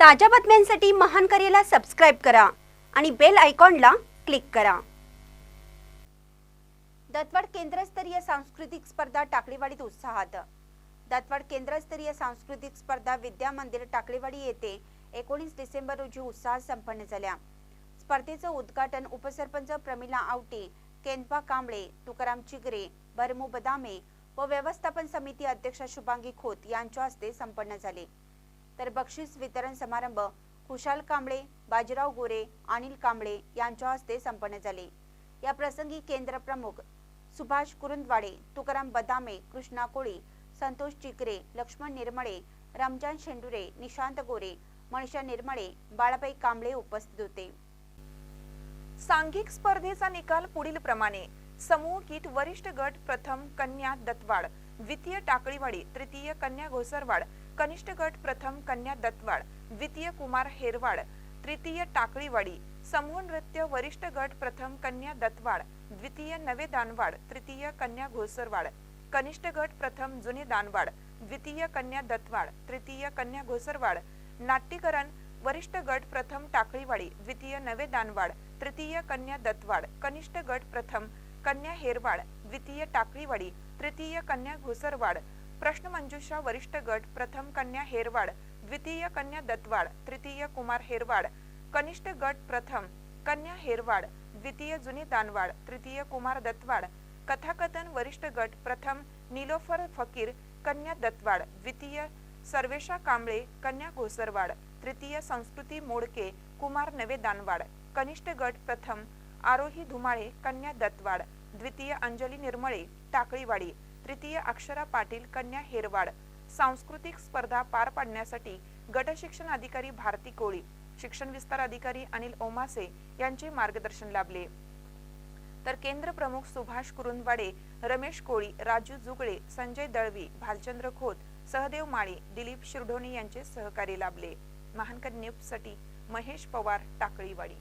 ताज्या बातम्यांसाठी महान करेला सबस्क्राईब करा आणि बेल आयकॉनला क्लिक करा. दत्तवाड केंद्रस्तरीय सांस्कृतिक स्पर्धा टाकळीवाडीत उत्साहात. दत्तवाड केंद्रस्तरीय सांस्कृतिक स्पर्धा विद्या मंदिर टाकळीवाडी येथे एकोणीस डिसेंबर रोजी उत्साहात संपन्न झाल्या. स्पर्धेचं उद्घाटन उपसरपंच प्रमिला आवटे केंद्पा कांबळे तुकाराम चिगरे भरमू बदामे व व्यवस्थापन समिती अध्यक्ष शुभांगी खोत यांच्या हस्ते संपन्न झाले. तर बक्षीस वितरण समारंभ खुशाल कांबळे बाजीराव गोरे अनिल कांबळे यांच्या हस्ते संपन्न झाले. या प्रसंगी केंद्र प्रमुख सुभाष कुरुंदवाडे तुकाराम बदामे कृष्णा कोळी संतोष चिकरे लक्ष्मण निर्मळे रमजान शेंडुरे निशांत गोरे मनीषा निर्मळे बाळाबाई कांबळे उपस्थित होते. सांघिक स्पर्धेचा निकाल पुढील प्रमाणे. समूह गीत वरिष्ठ गट प्रथम कन्या दत्तवाड द्वितीय टाकळीवाडी तृतीय कन्या घोसरवाड कनिष्ठ गट प्रथम कन्या दत्तवाड द्वितीय कुमार हेरवाड तृतीय टाकळीवाडी समूह नृत्य वरिष्ठ गट प्रथम कन्या दत्तवाड द्वितीय नवे दानवाड तृतीय कन्या घोसरवाड कनिष्ठ गट प्रथम जुने दानवाड द्वितीय कन्या दत्तवाड तृतीय कन्या घोसरवाड नाट्यकरण वरिष्ठ गट प्रथम टाकळीवाडी द्वितीय नवे दानवाड तृतीय कन्या दत्तवाड कनिष्ठ गट प्रथम कन्या हेरवाड द्वितीय टाकळीवाडी तृतीय कन्या घोसरवाड प्रश्नमंजुषा वरिष्ठ गट प्रथम कन्या हेरवाड द्वितीय कन्या दत्तवाड तृतीय कुमार हेरवाड कनिष्ठ गट प्रथम कन्या हेरवाड द्वितीय जुनी दानवाड तृतीय कुमार दत्तवाड कथाकथन वरिष्ठ गट प्रथम निलोफर फकीर कन्या दत्तवाड द्वितीय सर्वेशा कांबळे कन्या घोसरवाड तृतीय संस्कृती मोडके कुमार नवे दानवाड कनिष्ठ गट प्रथम आरोही धुमाळे कन्या दत्तवाड द्वितीय अंजली निर्मळे टाकळीवाडी तृतीय अक्षरा पाटील कन्या हेरवाड. सांस्कृतिक स्पर्धा पार पाडण्यासाठी गट शिक्षण अधिकारी भारती कोळी शिक्षण विस्तार अधिकारी अनिल ओमासे यांचे मार्गदर्शन लाभले. तर केंद्र प्रमुख सुभाष कुरुंदवाडे रमेश कोळी राजू जुगळे संजय दळवी भालचंद्र खोत सहदेव माळी दिलीप शिरढोणे यांचे सहकार्य लाभले. महानकर न्यूजसाठी महेश पवार टाकळीवाडी.